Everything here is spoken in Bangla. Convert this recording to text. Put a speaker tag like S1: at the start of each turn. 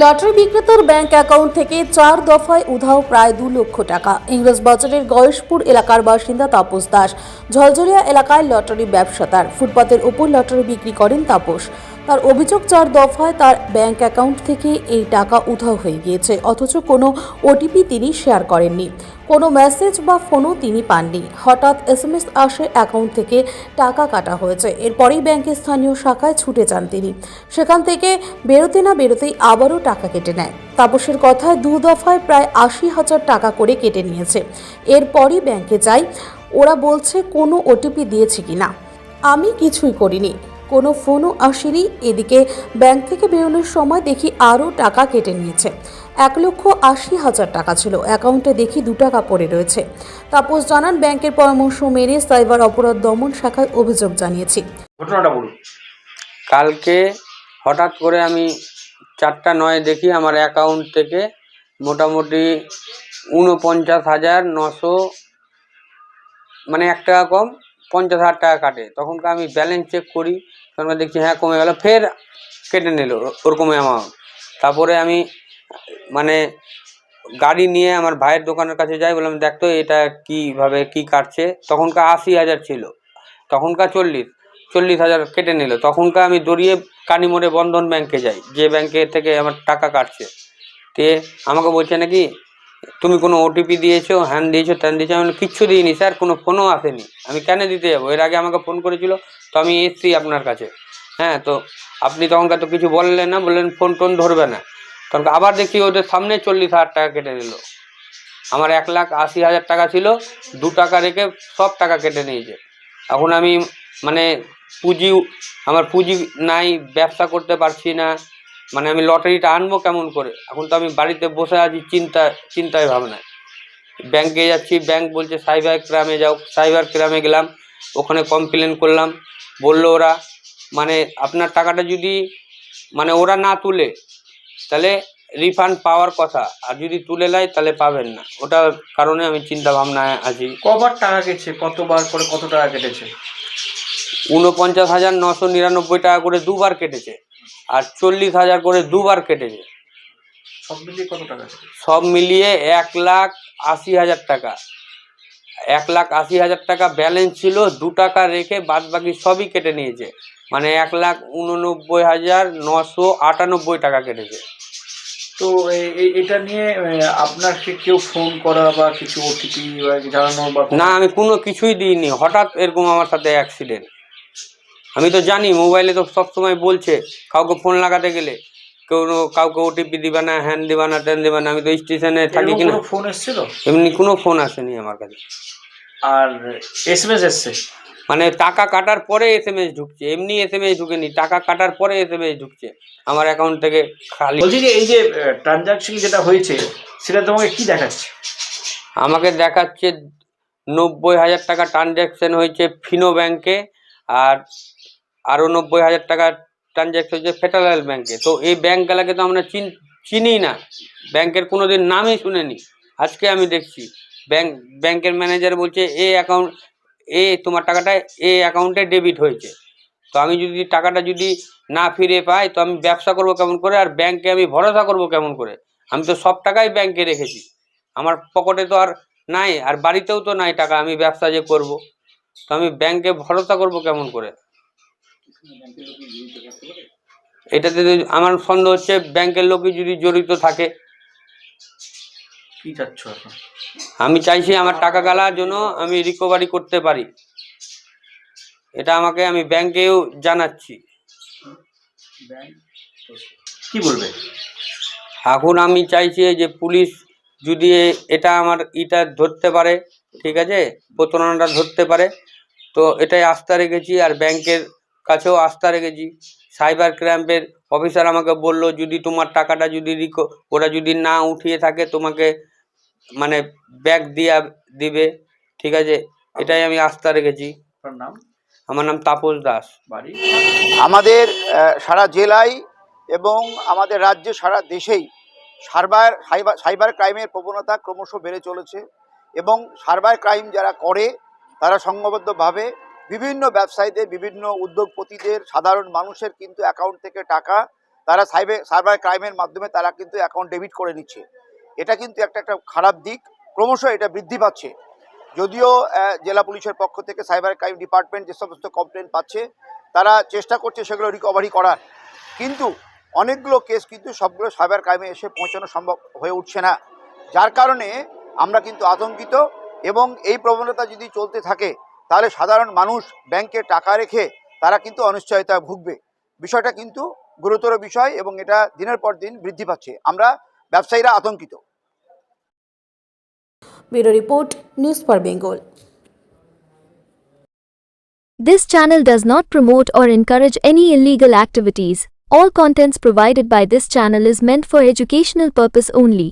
S1: লটারি বিক্রেতার ব্যাংক অ্যাকাউন্ট থেকে চার দফায় উধাও প্রায় দু লক্ষ টাকা। ইংরেজ বাজারের গয়েশপুর এলাকার বাসিন্দা তাপস দাস। ঝলঝলিয়া এলাকায় লটারি ব্যবসা তার। ফুটপাতের উপর লটারি বিক্রি করেন তাপস। তার অভিযোগ চার দফায় তার ব্যাংক অ্যাকাউন্ট থেকে এই টাকা উধাও হয়ে গিয়েছে, অথচ কোনো ওটিপি তিনি শেয়ার করেননি। কোনো মেসেজ বা ফোনও তিনি পাননি। হঠাৎ এস এম এস আসে অ্যাকাউন্ট থেকে টাকা কাটা হয়েছে। এরপরেই ব্যাংকের স্থানীয় শাখায় ছুটে যান তিনি। সেখান থেকে বেরোতে না বেরোতেই আবারও টাকা কেটে নেয়। তাপসের কথায় দু দফায় প্রায় আশি হাজার টাকা করে কেটে নিয়েছে। এরপরই ব্যাংকে যাই। ওরা বলছে, কোনো ওটিপি দিয়েছে কিনা? আমি কিছুই করিনি। কোনো ফোনও আসেনি। এদিকে ব্যাংক থেকে বেরোনোর সময় দেখি আরও টাকা কেটে নিয়েছে। এক লক্ষ আশি হাজার টাকা ছিল। অ্যাকাউন্টে দেখি দু টাকা পড়ে রয়েছে। তাপস জানান ব্যাংকের পরামর্শ মেনে সাইবার অপরাধ দমন শাখায় অভিযোগ জানিয়েছি।
S2: ঘটনাটা বলুন।
S3: কালকে হঠাৎ করে আমি চারটা নয় দেখি আমার অ্যাকাউন্ট থেকে মোটামুটি উনপঞ্চাশ হাজার নশো মানে এক টাকা কম পঞ্চাশ হাজার টাকা কাটে। তখনকার আমি ব্যালেন্স চেক করি তখন দেখছি হ্যাঁ কমে গেল, ফের কেটে নিল ওরকম অ্যামাউন্ট তারপরে আমি মানে গাড়ি নিয়ে আমার ভাইয়ের দোকানের কাছে যাই, বললাম, দেখ তো, এটা কীভাবে, কী কাটছে? তখনকার আশি হাজার ছিল। তখনকার চল্লিশ চল্লিশ হাজার কেটে নিল। তখনকার আমি দৌড়িয়ে কানিমোড়ে বন্ধন ব্যাংকে যাই, যে ব্যাংকে থেকে আমার টাকা কাটছে। তে আমাকে বলছে নাকি তুমি কোনো ওটিপি দিয়েছ হ্যান দিয়েছ ত্যান দিয়েছ, আমি কিচ্ছু দিইনি, স্যার, কোনো ফোনও আসেনি। আমি কেন দিতে যাব? এর আগে আমাকে ফোন করেছিল, তো আমি এসছি আপনার কাছে। হ্যাঁ তো আপনি তখনকার তো কিছু বললেন না, বললেন ফোন টোন ধরবে না। তখন আবার দেখি ওদের সামনে চল্লিশ হাজার টাকা কেটে নিল আমার এক লাখ আশি হাজার টাকা ছিল, দু টাকা রেখে সব টাকা কেটে নিয়েছে। এখন আমি মানে পুঁজি, আমার পুঁজি নাই, ব্যবসা করতে পারছি না। মানে আমি লটারিটা আনব কেমন করে? এখন তো আমি বাড়িতে বসে আছি চিন্তা চিন্তায় ভাবনায়। ব্যাংকে যাচ্ছি ব্যাংক বলছে সাইবার ক্রামে যাও। সাইবার ক্রামে গেলাম ওখানে কমপ্লেন করলাম। বলল ওরা মানে আপনার টাকাটা যদি মানে ওরা না তুলে তাহলে রিফান্ড পাওয়ার কথা। আর যদি তুলে নেয় তাহলে পাবেন না। ওটার কারণে আমি চিন্তা ভাবনায় আছি।
S2: কবার টাকা কেটেছে? কতবার করে কত টাকা কেটেছে?
S3: উনপঞ্চাশ হাজার নশো নিরানব্বই টাকা করে দুবার কেটেছে। আর চল্লিশ হাজার করে দুবার কেটেছে।
S2: সব মিলিয়ে কত টাকা
S3: সব মিলিয়ে এক লাখ আশি হাজার টাকা। এক লাখ আশি হাজার টাকা ব্যালেন্স ছিল দু টাকা রেখে বাদ বাকি সবই কেটে নিয়েছে। মানে এক লাখ উননব্বই হাজার নশো আটানব্বই টাকা কেটেছে।
S2: তো এটা নিয়ে এ, আপনাকে কেউ ফোন করা বা কিছু ওটিপি জানানো বা
S3: না আমি কোনো কিছুই দিইনি। হঠাৎ এরকম আমার সাথে অ্যাক্সিডেন্ট আমি তো জানি মোবাইলে তো সবসময় বলছে কাউকে ফোন লাগাতে গেলে। কেউ কাউকে ওটিপি দিবে না হ্যান দিবা না ত্যান দিবা না আমি তো স্টেশনে থাকি কিনা।
S2: ফোন এসেছিল?
S3: এমনি কোনো ফোন আসেনি আমার কাছে।
S2: আর এসএমএস এসছে?
S3: মানে টাকা কাটার পরে এস এম এস ঢুকছে এমনি এস এম এস ঢুকেনি টাকা কাটার পরে এস এম এস ঢুকছে। আমার অ্যাকাউন্ট থেকে খালি
S2: বলছি যে এই যে ট্রানজাকশন যেটা হয়েছে সেটা তোমাকে কি দেখাচ্ছে?
S3: আমাকে দেখাচ্ছে নব্বই হাজার টাকা ট্রানজ্যাকশন হয়েছে ফিনো ব্যাংকে। আর আরও নব্বই হাজার টাকা ট্রানজ্যাকশন হয়েছে ফেডারেল ব্যাংকে তো এই ব্যাংকগুলোকে তো আমরা চিন চিনি না। ব্যাংকের কোনো দিন নামই শুনিনি। আজকে আমি দেখছি ব্যাংক ব্যাংকের ম্যানেজার বলছে, এ অ্যাকাউন্ট এ তোমার টাকাটা এ অ্যাকাউন্টে ডেবিট হয়েছে। তো আমি যদি টাকাটা যদি না ফিরে পাই, তো আমি ব্যবসা করব কেমন করে আর ব্যাংকে আমি ভরসা করব কেমন করে? আমি তো সব টাকাই ব্যাংকে রেখেছি। আমার পকেটে তো আর নাই, আর বাড়িতেও তো নাই টাকা, আমি ব্যবসা যে করব। তো আমি ব্যাংকে ভরসা করব কেমন করে? এটাতে আমার সন্দেহ হচ্ছে ব্যাংকের লোকই যদি জড়িত থাকে।
S2: কি চাচ্ছ
S3: আমি চাইছি আমার টাকা গালার জন্য আমি রিকভারি করতে পারি। এটা আমাকে আমি ব্যাংকেও জানাচ্ছি।
S2: কি বলবে?
S3: এখন আমি চাইছি যে পুলিশ যদি এটা আমার ইটা ধরতে পারে ঠিক আছে? প্রতারণাটা ধরতে পারে। তো এটাই আস্থা রেখেছি আর ব্যাংকের কাছেও আস্থা রেখেছি। সাইবার ক্রাইমের অফিসার আমাকে বলল যদি তোমার টাকাটা যদি রিকো ওরা যদি না উঠিয়ে থাকে তোমাকে মানে ব্যাগ দিয়া দিবে। ঠিক আছে? এটাই আমি আস্থা রেখেছি।
S2: নাম?
S3: আমার নাম তাপস দাস।
S2: বাড়ি?
S4: আমাদের সারা জেলায় এবং আমাদের রাজ্যে সারা দেশেই সাইবার সাইবার সাইবার ক্রাইমের প্রবণতা ক্রমশ বেড়ে চলেছে। এবং সাইবার ক্রাইম যারা করে, তারা সংঘবদ্ধভাবে বিভিন্ন ব্যবসায়ীদের, বিভিন্ন উদ্যোগপতিদের, সাধারণ মানুষের কিন্তু অ্যাকাউন্ট থেকে টাকা তারা সাইবার সাইবার ক্রাইমের মাধ্যমে তারা কিন্তু অ্যাকাউন্ট ডেবিট করে নিচ্ছে। এটা কিন্তু একটা একটা খারাপ দিক। ক্রমশ এটা বৃদ্ধি পাচ্ছে। যদিও জেলা পুলিশের পক্ষ থেকে সাইবার ক্রাইম ডিপার্টমেন্ট যে সমস্ত কমপ্লেন পাচ্ছে, তারা চেষ্টা করছে সেগুলো রিকভারি করার। কিন্তু অনেকগুলো কেস কিন্তু সবগুলো সাইবার ক্রাইমে এসে পৌঁছানো সম্ভব হয়ে উঠছে না। যার কারণে আমরা কিন্তু আতঙ্কিত এবং এই প্রবণতা যদি চলতে থাকে তাহলে সাধারণ মানুষ ব্যাংকে টাকা রেখে তারা কিন্তু অনিশ্চয়তা ভুগবে বিষয়টা কিন্তু গুরুতর বিষয় এবং এটা দিনের পর দিন বৃদ্ধি পাচ্ছে আমরা ব্যবসায়ীরা আতঙ্কিত
S1: bureau report news for Bengal
S5: This channel does not promote or encourage any illegal activities. All contents provided by this channel is meant for educational purpose only.